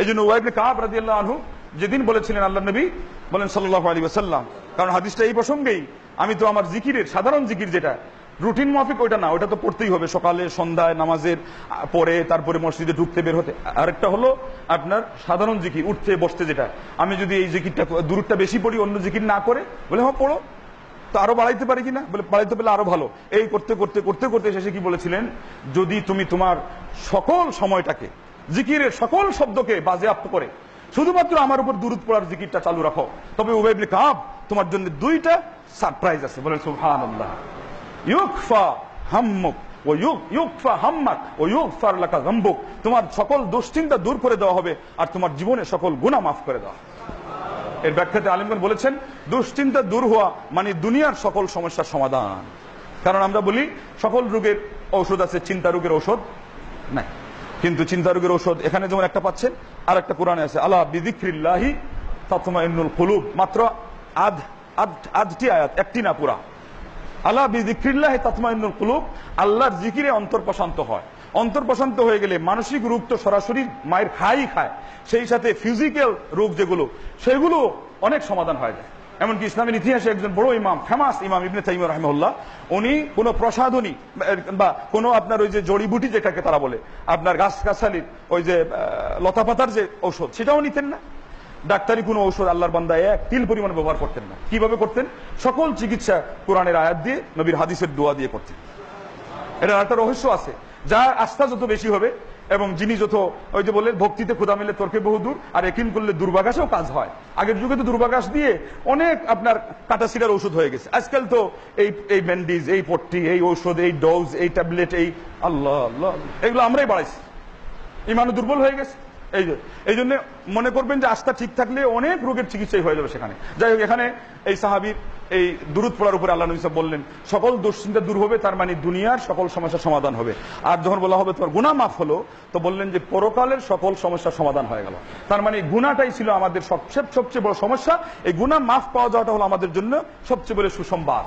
এই জন্য ওয়াইবনে কাব রাজি আল্লাহ আনহু যেদিন বলেছিলেন আল্লাহ নবী, বলেন সাল্লাহ আলী ওসাল্লাম কারণ হাদিসটা এই প্রসঙ্গেই, আমি তো আমার জিকিরের, সাধারণ জিকির যেটা, রুটিন মাফিক ওইটা না ওটা তো পড়তেই হবে, সকালে, সন্ধ্যায়, নামাজের পরে, তারপরে মসজিদে ঢুকতে বের হতে। আরেকটা হলো আপনার সাধারণ জিকির, উঠতে, বসতে যেটা। আমি যদি এই জিকিরটা দূরটা বেশি পড়ি, অন্য জিকির না করে, বলে হ্যাঁ পড়ো। তো আরও বাড়াইতে পারি কিনা বলে বাড়াইতে পারলে আরও ভালো। এই করতে করতে করতে করতে শেষে কি বলেছিলেন? যদি তুমি তোমার সকল সময়টাকে জিকিরের সকল শব্দকে বাজেয়াপ্ত করে। শুধুমাত্র আমার উপর দূরত পড়ার জিকিরটা চালু রাখো। তবে উবাইবনে কাব তোমার জন্য দুইটা সারপ্রাইজ আছে। বলেন ও ইউক ইউকফা হাম্মাক তোমার সকল দুশ্চিন্তা দূর করে দেওয়া হবে আর তোমার জীবনে সকল গুনাহ মাফ করে দেওয়া এর ব্যাখ্যাতে আলিমগণ বলেছেন, দুশ্চিন্তা দূর হওয়া মানে দুনিয়ার সকল সমস্যার সমাধান। কারণ আমরা বলি, সকল রোগের ঔষধ আছে, চিন্তা রোগের ঔষধ নাই। কিন্তু চিন্তা রোগের ঔষধ এখানে যেমন একটা পাচ্ছেন আর একটা কোরআনে আছে আল্লাহ বিদিক্রিল্লাহি তাতমাইন্নুল কুলুব, মাত্র আধ আধ, আধটি আয়াত, একটি না পুরা। আল্লাহ বিদিক্রিল্লাহ তাতমাইন্নুল কুলুব, আল্লাহর জিকিরে অন্তর প্রশান্ত হয়। অন্তর প্রশান্ত হয়ে গেলে মানসিক রোগ তো সরাসরি মায়ের খাই খায়, সেই সাথে ফিজিক্যাল রোগ যেগুলো, সেগুলো অনেক সমাধান হয়ে যায়। এমনকি ইসলামের ইতিহাসে একজন বড় ইমাম, ফেমাস ইমাম ইবনে তাইম রহমউল্লাহ উনি কোনো প্রসাধনী, বা কোনো আপনার ওই যে জড়িবুটি যেটাকে তারা বলে, আপনার গাছ গাছালির ওই যে লতাপাতার যে ঔষধ, সেটাও নিতেন না। ডাক্তারি কোনো ঔষধ আল্লাহর বান্দায় এক তিল পরিমাণ ব্যবহার করতেন না। কীভাবে করতেন? সকল চিকিৎসা কোরআনের আয়াত দিয়ে, নবীর হাদিসের দোয়া দিয়ে করতেন। এটা একটা রহস্য আছে। যার আস্থা যত বেশি হবে এবং যিনি যত, ওই যে বললেন, ভক্তিতে খোদা মিলে তর্কে বহুদূর আর একিন করলে দুর্বাঘাসেও কাজ হয়। আগের যুগে তো দুর্বাঘাস দিয়ে অনেক আপনার কাটাছিটার ওষুধ হয়ে গেছে। আজকাল তো এই এই ব্যান্ডিজ, এই পট্টি, এই ঔষধ, এই ডোজ, এই ট্যাবলেট, এই আল্লাহ আল্লাহ, এগুলো আমরাই বাড়াইছি। ইমানও দুর্বল হয়ে গেছে। এই যে, এই জন্য মনে করবেন যে আস্থা ঠিক থাকলে অনেক রোগের চিকিৎসাই হয়ে যাবে সেখানে। যাই হোক, এখানে এই সাহাবির এই দূরত পড়ার উপরে আল্লাহ নবী বললেন, সকল দুশ্চিন্তা দূর হবে, তার মানে দুনিয়ার সকল সমস্যার সমাধান হবে। আর যখন বলা হবে তোমার গুণা মাফ হলো, তো বললেন যে পরকালের সকল সমস্যার সমাধান হয়ে গেল। তার মানে গুণাটাই ছিল আমাদের সবচেয়ে সবচেয়ে বড় সমস্যা। এই গুণা মাফ পাওয়া যাওয়াটা হলো আমাদের জন্য সবচেয়ে বড় সুসংবাদ।